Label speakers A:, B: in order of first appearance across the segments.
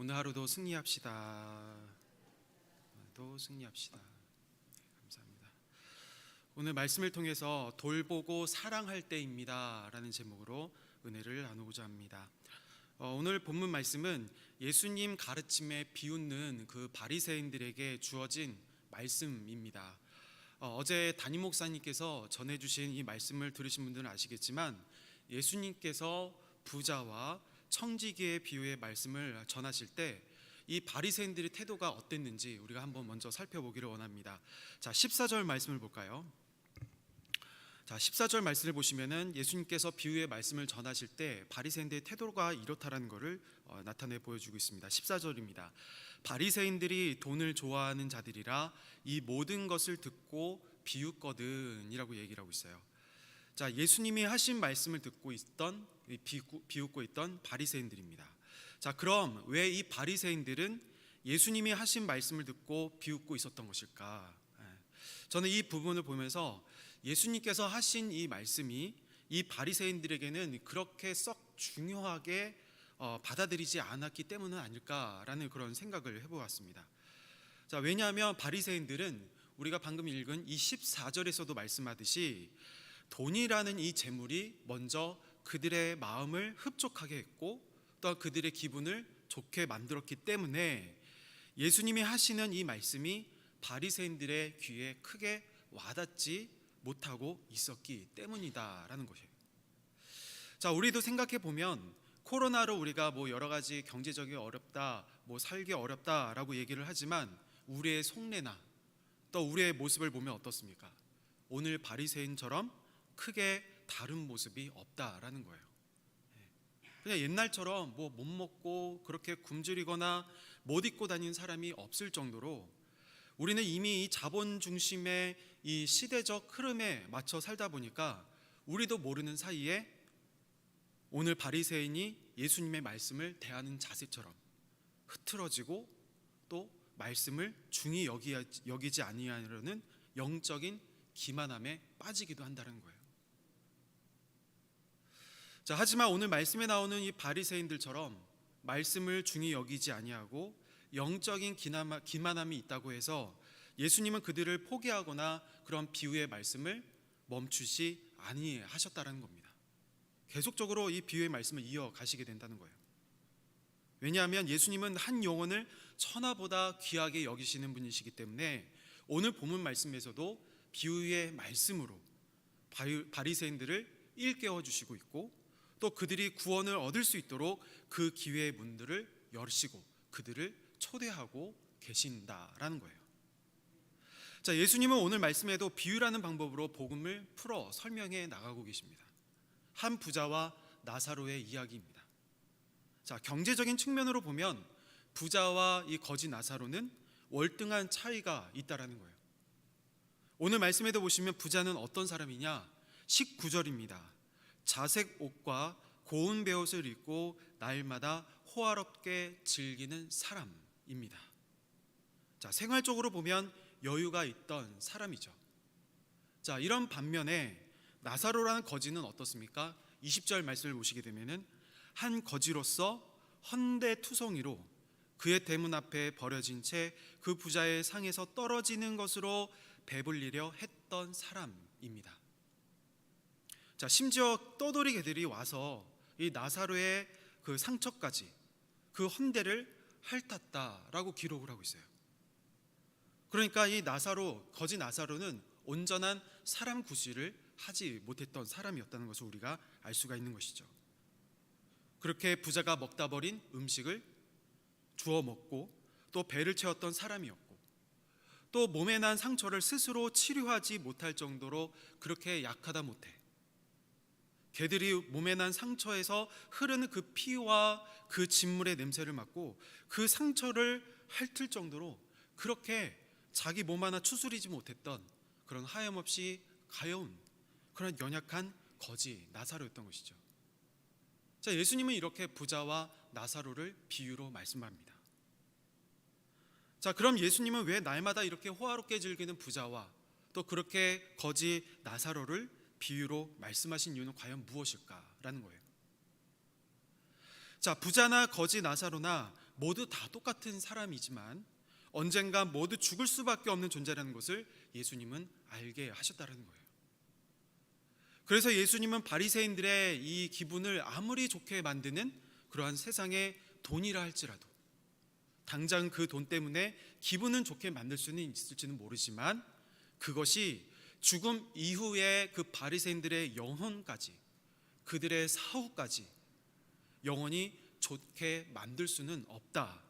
A: 오늘 하루도 승리합시다. 오늘도 승리합시다. 네, 감사합니다. 오늘 말씀을 통해서 돌보고 사랑할 때입니다라는 제목으로 은혜를 나누고자 합니다. 어, 오늘 본문 말씀은 예수님 가르침에 비웃는 그 바리새인들에게 주어진 말씀입니다. 어, 제 담임 목사님께서 전해주신 이 말씀을 들으신 분들은 아시겠지만 예수님께서 부자와 청지기의 비유의 말씀을 전하실 때 이 바리새인들의 태도가 어땠는지 우리가 한번 먼저 살펴보기를 원합니다. 자, 14절 말씀을 볼까요? 자, 14절 말씀을 보시면은 예수님께서 비유의 말씀을 전하실 때 바리새인들의 태도가 이렇다라는 것을 어, 나타내 보여주고 있습니다. 14절입니다. 바리새인들이 돈을 좋아하는 자들이라 이 모든 것을 듣고 비웃거든이라고 얘기를 하고 있어요. 자, 예수님이 하신 말씀을 듣고 있던 비웃고, 있던 바리새인들입니다. 자, 그럼 왜 이 바리새인들은 예수님이 하신 말씀을 듣고 비웃고 있었던 것일까? 예. 저는 이 부분을 보면서 예수님께서 하신 이 말씀이 이 바리새인들에게는 그렇게 썩 중요하게 어, 받아들이지 않았기 때문은 아닐까라는 그런 생각을 해보았습니다. 자, 왜냐하면 바리새인들은 우리가 방금 읽은 이 14절에서도 말씀하듯이 돈이라는 이 재물이 먼저 그들의 마음을 흡족하게 했고 또 그들의 기분을 좋게 만들었기 때문에 예수님이 하시는 이 말씀이 바리새인들의 귀에 크게 와닿지 못하고 있었기 때문이다라는 것이에요. 자, 우리도 생각해 보면 코로나로 우리가 뭐 여러 가지 경제적이 어렵다, 뭐 살기 어렵다라고 얘기를 하지만 우리의 속내나 또 우리의 모습을 보면 어떻습니까? 오늘 바리새인처럼 크게 다른 모습이 없다라는 거예요. 예. 그냥 옛날처럼 뭐 못 먹고 그렇게 굶주리거나 못 입고 다니는 사람이 없을 정도로 우리는 이미 이 자본 중심의 이 시대적 흐름에 맞춰 살다 보니까 우리도 모르는 사이에 오늘 바리새인이 예수님의 말씀을 대하는 자세처럼 흐트러지고 또 말씀을 중히 여기, 여기지 아니하려는 영적인 기만함에 빠지기도 한다는 거예요. 자, 하지만 오늘 말씀에 나오는 이 바리새인들처럼 말씀을 중히 여기지 아니하고 영적인 기만함이 있다고 해서 예수님은 그들을 포기하거나 그런 비유의 말씀을 멈추시 아니하셨다라는 겁니다. 계속적으로 이 비유의 말씀을 이어가시게 된다는 거예요. 왜냐하면 예수님은 한 영혼을 천하보다 귀하게 여기시는 분이시기 때문에 오늘 본문 말씀에서도 비유의 말씀으로 바리새인들을 일깨워 주시고 있고 또 그들이 구원을 얻을 수 있도록 그 기회의 문들을 열시고 그들을 초대하고 계신다라는 거예요. 자, 예수님은 오늘 말씀에도 비유라는 방법으로 복음을 풀어 설명해 나가고 계십니다. 한 부자와 나사로의 이야기입니다. 자, 경제적인 측면으로 보면 부자와 이 거지 나사로는 월등한 차이가 있다라는 거예요. 오늘 말씀에도 보시면 부자는 어떤 사람이냐? 19절입니다. 자색 옷과 고운 베옷을 입고 날마다 호화롭게 즐기는 사람입니다. 자, 생활적으로 보면 여유가 있던 사람이죠. 자, 이런 반면에 나사로라는 거지는 어떻습니까? 20절 말씀을 보시게 되면은 한 거지로서 헌대투성이로 그의 대문 앞에 버려진 채 그 부자의 상에서 떨어지는 것으로 배불리려 했던 사람입니다. 자, 심지어 떠돌이 개들이 와서 이 나사로의 그 상처까지 그 헌대를 핥았다라고 기록을 하고 있어요. 그러니까 이 나사로 거지 나사로는 온전한 사람 구실을 하지 못했던 사람이었다는 것을 우리가 알 수가 있는 것이죠. 그렇게 부자가 먹다 버린 음식을 주워 먹고 또 배를 채웠던 사람이었고 또 몸에 난 상처를 스스로 치료하지 못할 정도로 그렇게 약하다 못해 개들이 몸에 난 상처에서 흐르는 그 피와 그 진물의 냄새를 맡고 그 상처를 핥을 정도로 그렇게 자기 몸 하나 추스리지 못했던 그런 하염없이 가여운 그런 연약한 거지 나사로였던 것이죠. 자, 예수님은 이렇게 부자와 나사로를 비유로 말씀합니다. 자, 그럼 예수님은 왜 날마다 이렇게 호화롭게 즐기는 부자와 또 그렇게 거지 나사로를 비유로 말씀하신 이유는 과연 무엇일까라는 거예요. 자, 부자나 거지 나사로나 모두 다 똑같은 사람이지만 언젠가 모두 죽을 수밖에 없는 존재라는 것을 예수님은 알게 하셨다는 거예요. 그래서 예수님은 바리새인들의 이 기분을 아무리 좋게 만드는 그러한 세상의 돈이라 할지라도 당장 그 돈 때문에 기분은 좋게 만들 수는 있을지는 모르지만 그것이 죽음 이후에 그 바리새인들의 영혼까지 그들의 사후까지 영원히 좋게 만들 수는 없다.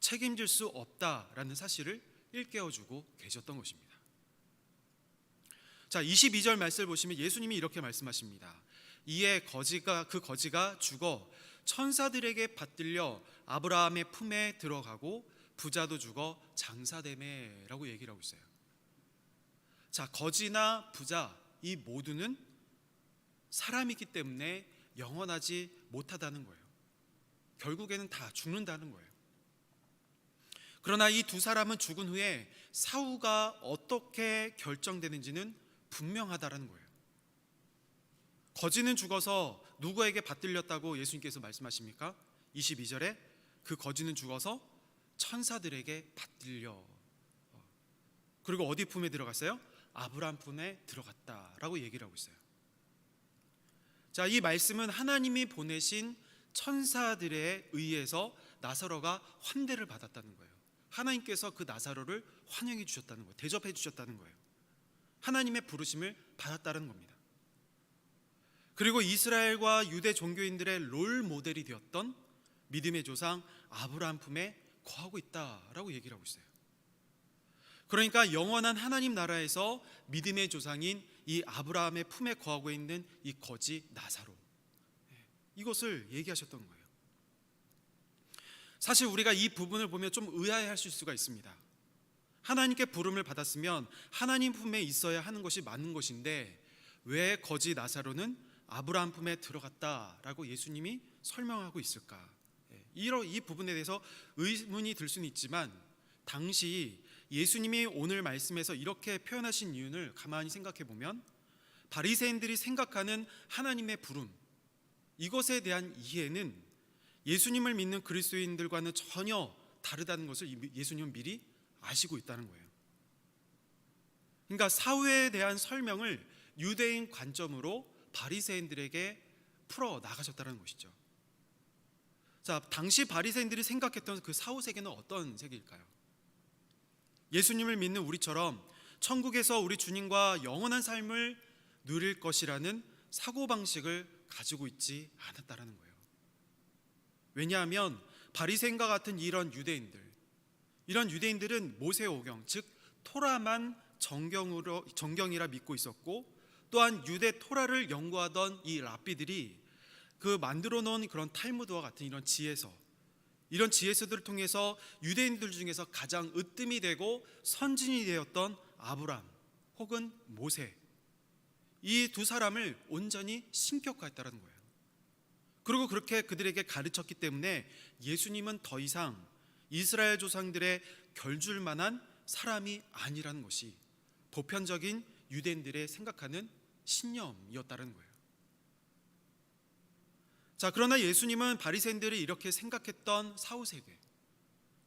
A: 책임질 수 없다라는 사실을 일깨워 주고 계셨던 것입니다. 자, 22절 말씀을 보시면 예수님이 이렇게 말씀하십니다. 이에 거지가 그 거지가 죽어 천사들에게 받들려 아브라함의 품에 들어가고 부자도 죽어 장사됨에라고 얘기를 하고 있어요. 자, 거지나 부자 이 모두는 사람이기 때문에 영원하지 못하다는 거예요. 결국에는 다 죽는다는 거예요. 그러나 이 두 사람은 죽은 후에 사후가 어떻게 결정되는지는 분명하다라는 거예요. 거지는 죽어서 누구에게 받들렸다고 예수님께서 말씀하십니까? 22절에 그 거지는 죽어서 천사들에게 받들려. 그리고 어디 품에 들어갔어요? 아브라함 품에 들어갔다라고 얘기를 하고 있어요. 자, 이 말씀은 하나님이 보내신 천사들에 의해서 나사로가 환대를 받았다는 거예요. 하나님께서 그 나사로를 환영해 주셨다는 거예요. 대접해 주셨다는 거예요. 하나님의 부르심을 받았다는 겁니다. 그리고 이스라엘과 유대 종교인들의 롤 모델이 되었던 믿음의 조상 아브라함 품에 거하고 있다라고 얘기를 하고 있어요. 그러니까 영원한 하나님 나라에서 믿음의 조상인 이 아브라함의 품에 거하고 있는 이 거지 나사로 이것을 얘기하셨던 거예요. 사실 우리가 이 부분을 보면 좀 의아해하실 수가 있습니다. 하나님께 부름을 받았으면 하나님 품에 있어야 하는 것이 맞는 것인데 왜 거지 나사로는 아브라함 품에 들어갔다라고 예수님이 설명하고 있을까? 예, 이러 이 부분에 대해서 의문이 들 수는 있지만 당시 예수님이 오늘 말씀에서 이렇게 표현하신 이유를 가만히 생각해 보면 바리새인들이 생각하는 하나님의 부름 이것에 대한 이해는 예수님을 믿는 그리스도인들과는 전혀 다르다는 것을 예수님은 미리 아시고 있다는 거예요. 그러니까 사후에 대한 설명을 유대인 관점으로 바리새인들에게 풀어 나가셨다는 것이죠. 자, 당시 바리새인들이 생각했던 그 사후 세계는 어떤 세계일까요? 예수님을 믿는 우리처럼 천국에서 우리 주님과 영원한 삶을 누릴 것이라는 사고 방식을 가지고 있지 않았다라는 거예요. 왜냐하면 바리새인과 같은 이런 유대인들, 이런 유대인들은 모세오경 즉 토라만 정경으로 정경이라 믿고 있었고 또한 유대 토라를 연구하던 이 랍비들이 그 만들어 놓은 그런 탈무드와 같은 이런 지혜서 이런 지혜서들을 통해서 유대인들 중에서 가장 으뜸이 되고 선진이 되었던 아브람 혹은 모세 이 두 사람을 온전히 신격화했다는 거예요. 그리고 그렇게 그들에게 가르쳤기 때문에 예수님은 더 이상 이스라엘 조상들의 결줄 만한 사람이 아니라는 것이 보편적인 유대인들의 생각하는 신념이었다는 거예요. 자, 그러나 예수님은 바리새인들이 이렇게 생각했던 사후 세계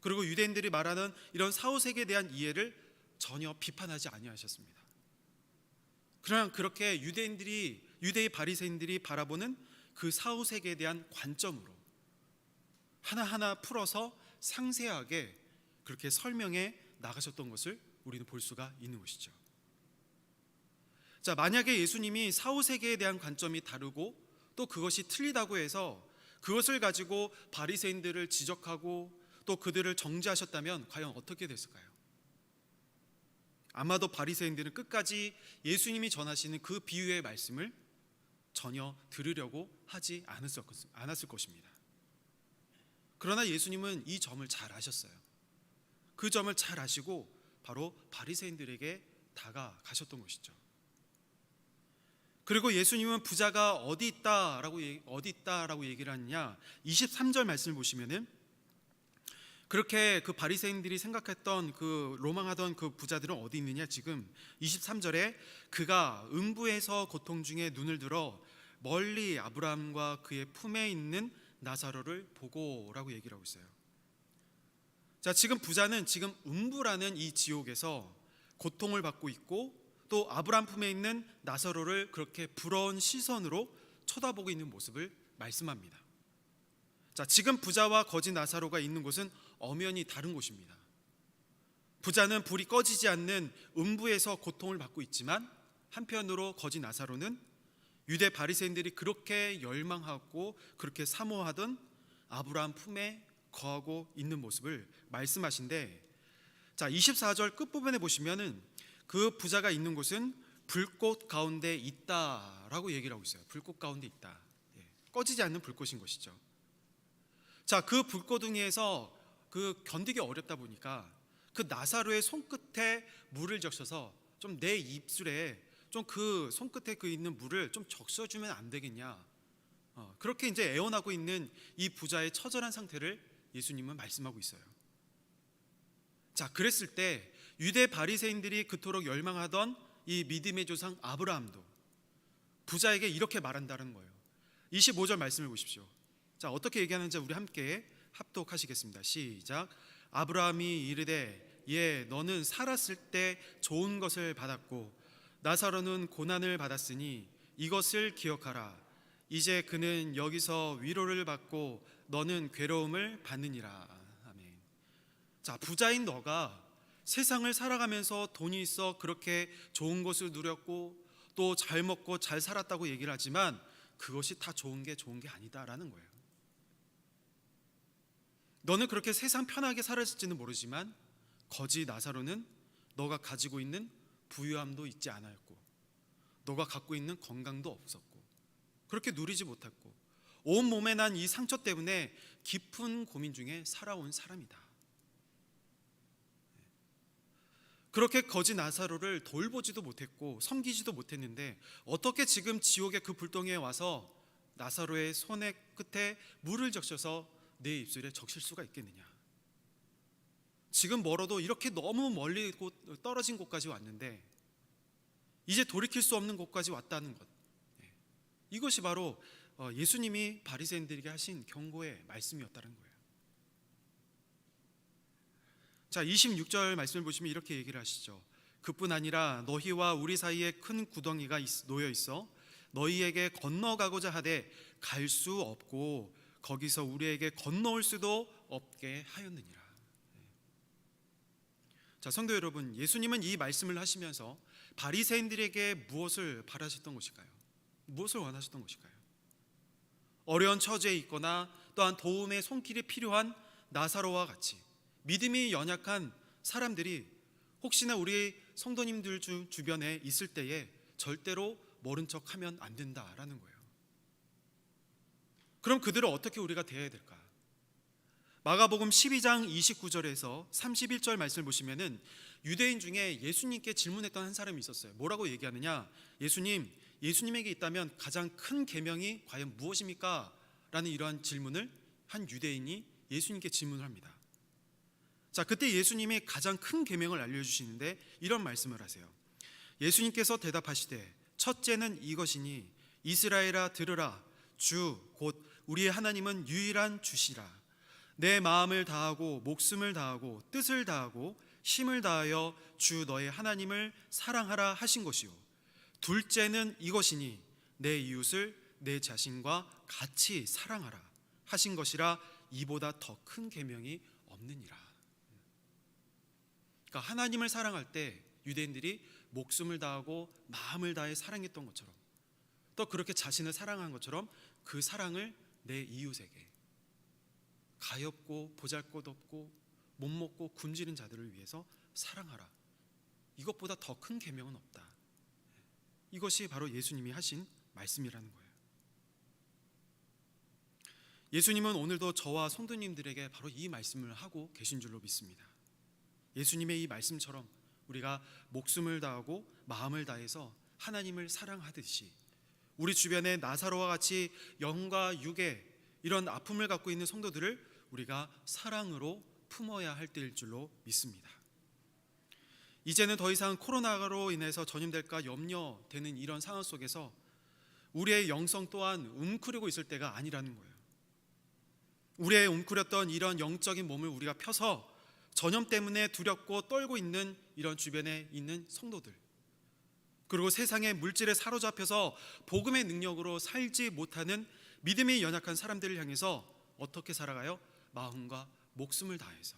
A: 그리고 유대인들이 말하는 이런 사후 세계에 대한 이해를 전혀 비판하지 아니하셨습니다. 그러나 그렇게 유대인들이 유대의 바리새인들이 바라보는 그 사후 세계에 대한 관점으로 하나하나 풀어서 상세하게 그렇게 설명해 나가셨던 것을 우리는 볼 수가 있는 것이죠. 자, 만약에 예수님이 사후 세계에 대한 관점이 다르고 또 그것이 틀리다고 해서 그것을 가지고 바리새인들을 지적하고 또 그들을 정죄하셨다면 과연 어떻게 됐을까요? 아마도 바리새인들은 끝까지 예수님이 전하시는 그 비유의 말씀을 전혀 들으려고 하지 않았을 것입니다. 그러나 예수님은 이 점을 잘 아셨어요. 그 점을 잘 아시고 바로 바리새인들에게 다가가셨던 것이죠. 그리고 예수님은 부자가 어디 있다라고 어디 있다라고 얘기를 하느냐 23절 말씀을 보시면은 그렇게 그 바리새인들이 생각했던 그 로망하던 그 부자들은 어디 있느냐 지금 23절에 그가 음부에서 고통 중에 눈을 들어 멀리 아브라함과 그의 품에 있는 나사로를 보고라고 얘기를 하고 있어요. 자, 지금 부자는 지금 음부라는 이 지옥에서 고통을 받고 있고 또 아브람 품에 있는 나사로를 그렇게 부러운 시선으로 쳐다보고 있는 모습을 말씀합니다. 자, 지금 부자와 거지 나사로가 있는 곳은 엄연히 다른 곳입니다. 부자는 불이 꺼지지 않는 음부에서 고통을 받고 있지만 한편으로 거지 나사로는 유대 바리새인들이 그렇게 열망하고 그렇게 사모하던 아브라함 품에 거하고 있는 모습을 말씀하신데 자 24절 끝부분에 보시면은 그 부자가 있는 곳은 불꽃 가운데 있다라고 얘기를 하고 있어요. 불꽃 가운데 있다. 예, 꺼지지 않는 불꽃인 것이죠. 자, 그 불꽃둥이에서 그 견디기 어렵다 보니까 그 나사로의 손끝에 물을 적셔서 좀 내 입술에 좀 그 손끝에 그 있는 물을 좀 적셔주면 안 되겠냐. 어, 그렇게 이제 애원하고 있는 이 부자의 처절한 상태를 예수님은 말씀하고 있어요. 자, 그랬을 때 유대 바리새인들이 그토록 열망하던 이 믿음의 조상 아브라함도 부자에게 이렇게 말한다는 거예요. 25절 말씀을 보십시오. 자, 어떻게 얘기하는지 우리 함께 합독하시겠습니다. 시작. 아브라함이 이르되 예 너는 살았을 때 좋은 것을 받았고 나사로는 고난을 받았으니 이것을 기억하라. 이제 그는 여기서 위로를 받고 너는 괴로움을 받느니라. 아멘. 자, 부자인 너가 세상을 살아가면서 돈이 있어 그렇게 좋은 것을 누렸고 또 잘 먹고 잘 살았다고 얘기를 하지만 그것이 다 좋은 게 좋은 게 아니다라는 거예요. 너는 그렇게 세상 편하게 살았을지는 모르지만 거지 나사로는 너가 가지고 있는 부유함도 있지 않았고 너가 갖고 있는 건강도 없었고 그렇게 누리지 못했고 온 몸에 난 이 상처 때문에 깊은 고민 중에 살아온 사람이다. 그렇게 거지 나사로를 돌보지도 못했고 섬기지도 못했는데 어떻게 지금 지옥의 그 불덩이에 와서 나사로의 손의 끝에 물을 적셔서 내 입술에 적실 수가 있겠느냐? 지금 멀어도 이렇게 너무 멀리 곳- 떨어진 곳까지 왔는데 이제 돌이킬 수 없는 곳까지 왔다는 것. 예. 이것이 바로 어, 예수님이 바리새인들에게 하신 경고의 말씀이었다는 거예요. 자, 26절 말씀을 보시면 이렇게 얘기를 하시죠. 그뿐 아니라 너희와 우리 사이에 큰 구덩이가 있- 놓여 있어 너희에게 건너가고자 하되 갈 수 없고 거기서 우리에게 건너올 수도 없게 하였느니라. 네. 자, 성도 여러분, 예수님은 이 말씀을 하시면서 바리새인들에게 무엇을 바라셨던 것일까요? 무엇을 원하셨던 것일까요? 어려운 처지에 있거나 또한 도움의 손길이 필요한 나사로와 같이 믿음이 연약한 사람들이 혹시나 우리 성도님들 주, 주변에 있을 때에 절대로 모른 척 하면 안 된다라는 거예요. 그럼 그들을 어떻게 우리가 대해야 될까? 마가복음 12장 29절에서 31절 말씀을 보시면은 유대인 중에 예수님께 질문했던 한 사람이 있었어요. 뭐라고 얘기하느냐? 예수님, 예수님에게 있다면 가장 큰 계명이 과연 무엇입니까? 라는 이러한 질문을 한 유대인이 예수님께 질문을 합니다. 자, 그때 예수님이 가장 큰 계명을 알려 주시는데 이런 말씀을 하세요. 예수님께서 대답하시되 첫째는 이것이니 이스라엘아 들으라 주 곧 우리의 하나님은 유일한 주시라 내 마음을 다하고 목숨을 다하고 뜻을 다하고 힘을 다하여 주 너의 하나님을 사랑하라 하신 것이요 둘째는 이것이니 내 이웃을 내 자신과 같이 사랑하라 하신 것이라 이보다 더 큰 계명이 없느니라. 그러니까 하나님을 사랑할 때 유대인들이 목숨을 다하고 마음을 다해 사랑했던 것처럼 또 그렇게 자신을 사랑한 것처럼 그 사랑을 내 이웃에게 가엾고 보잘것없고 못 먹고 굶주린 자들을 위해서 사랑하라. 이것보다 더 큰 계명은 없다. 이것이 바로 예수님이 하신 말씀이라는 거예요. 예수님은 오늘도 저와 성도님들에게 바로 이 말씀을 하고 계신 줄로 믿습니다. 예수님의 이 말씀처럼 우리가 목숨을 다하고 마음을 다해서 하나님을 사랑하듯이 우리 주변에 나사로와 같이 영과 육의 이런 아픔을 갖고 있는 성도들을 우리가 사랑으로 품어야 할 때일 줄로 믿습니다. 이제는 더 이상 코로나로 인해서 전염될까 염려되는 이런 상황 속에서 우리의 영성 또한 웅크리고 있을 때가 아니라는 거예요. 우리의 웅크렸던 이런 영적인 몸을 우리가 펴서 전염 때문에 두렵고 떨고 있는 이런 주변에 있는 성도들 그리고 세상의 물질에 사로잡혀서 복음의 능력으로 살지 못하는 믿음이 연약한 사람들을 향해서 어떻게 살아가요? 마음과 목숨을 다해서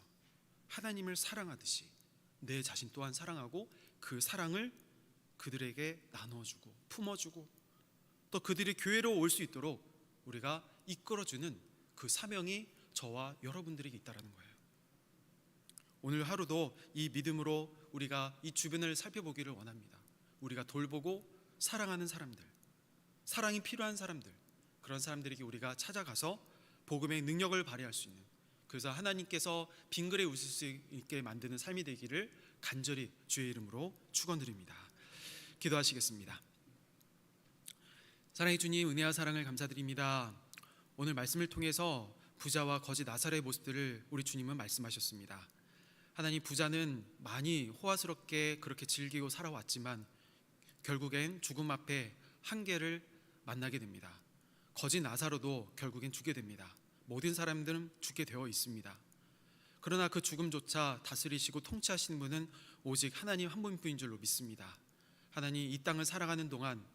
A: 하나님을 사랑하듯이 내 자신 또한 사랑하고 그 사랑을 그들에게 나눠주고 품어주고 또 그들이 교회로 올 수 있도록 우리가 이끌어주는 그 사명이 저와 여러분들에게 있다라는 거예요. 오늘 하루도 이 믿음으로 우리가 이 주변을 살펴보기를 원합니다. 우리가 돌보고 사랑하는 사람들, 사랑이 필요한 사람들, 그런 사람들에게 우리가 찾아가서 복음의 능력을 발휘할 수 있는 그래서 하나님께서 빙그레 웃을 수 있게 만드는 삶이 되기를 간절히 주의 이름으로 축원드립니다. 기도하시겠습니다. 사랑의 주님 은혜와 사랑을 감사드립니다. 오늘 말씀을 통해서 부자와 거지 나사로의 모습들을 우리 주님은 말씀하셨습니다. 하나님 부자는 많이 호화스럽게 그렇게 즐기고 살아왔지만 결국엔 죽음 앞에 한계를 만나게 됩니다. 거지 나사로도 결국엔 죽게 됩니다. 모든 사람들은 죽게 되어 있습니다. 그러나 그 죽음조차 다스리시고 통치하시는 분은 오직 하나님 한 분뿐인 줄로 믿습니다. 하나님 이 땅을 살아가는 동안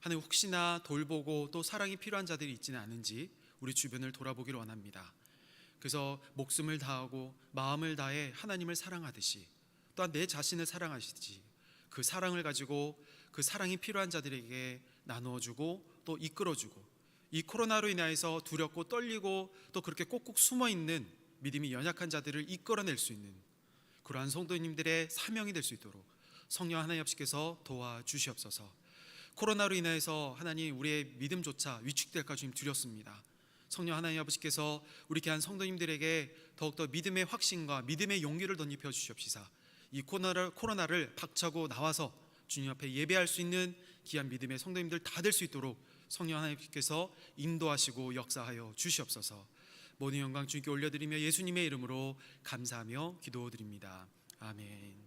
A: 하나님 혹시나 돌보고 또 사랑이 필요한 자들이 있지는 않은지 우리 주변을 돌아보기를 원합니다. 그래서 목숨을 다하고 마음을 다해 하나님을 사랑하듯이 또한 내 자신을 사랑하시듯이 그 사랑을 가지고 그 사랑이 필요한 자들에게 나누어주고 또 이끌어주고 이 코로나로 인하여서 두렵고 떨리고 또 그렇게 꼭꼭 숨어 있는 믿음이 연약한 자들을 이끌어낼 수 있는 그러한 성도님들의 사명이 될 수 있도록 성령 하나님 아버지께서 도와주시옵소서. 코로나로 인해서 하나님 우리의 믿음조차 위축될까 주님 두렵습니다. 성령 하나님 아버지께서 우리 귀한 성도님들에게 더욱더 믿음의 확신과 믿음의 용기를 덧입혀 주시옵시사. 이 코로나를, 코로나를 박차고 나와서 주님 앞에 예배할 수 있는 귀한 믿음의 성도님들 다 될 수 있도록 성령 하나님께서 인도하시고 역사하여 주시옵소서. 모든 영광 주님께 올려드리며 예수님의 이름으로 감사하며 기도드립니다. 아멘.